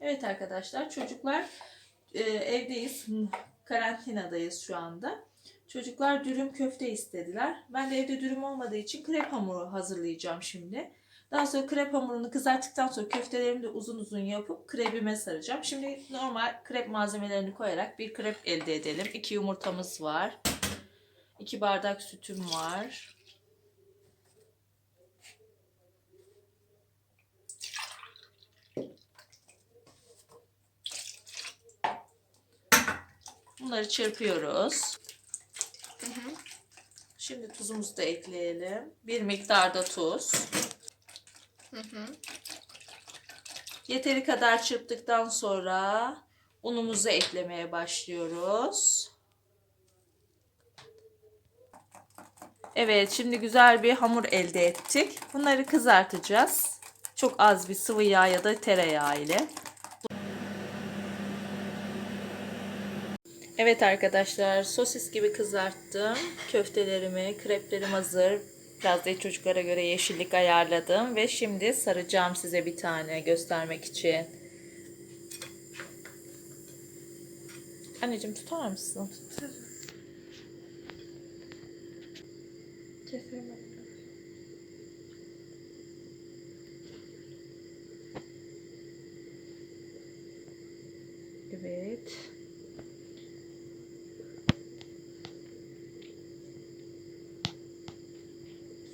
Evet arkadaşlar çocuklar e, evdeyiz. Karantinadayız şu anda. Çocuklar dürüm köfte istediler. Ben de evde dürüm olmadığı için krep hamuru hazırlayacağım şimdi. Daha sonra krep hamurunu kızarttıktan sonra köftelerimi de uzun uzun yapıp krebime saracağım. Şimdi normal krep malzemelerini koyarak bir krep elde edelim. İki yumurtamız var. 2 bardak sütüm var. Bunları çırpıyoruz. Şimdi tuzumuzu da ekleyelim. Bir miktar da tuz. Yeteri kadar çırptıktan sonra unumuzu eklemeye başlıyoruz. Evet, şimdi güzel bir hamur elde ettik. Bunları kızartacağız. Çok az bir sıvı yağ ya da tereyağı ile. Evet arkadaşlar, sosis gibi kızarttım. Köftelerimi, kreplerim hazır. Biraz da çocuklara göre yeşillik ayarladım ve şimdi saracağım size bir tane göstermek için. Anneciğim tutar mısın? Keselim. Evet.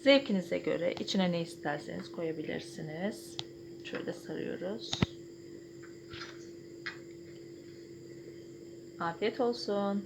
Zevkinize göre içine ne isterseniz koyabilirsiniz. Şöyle sarıyoruz. Afiyet olsun.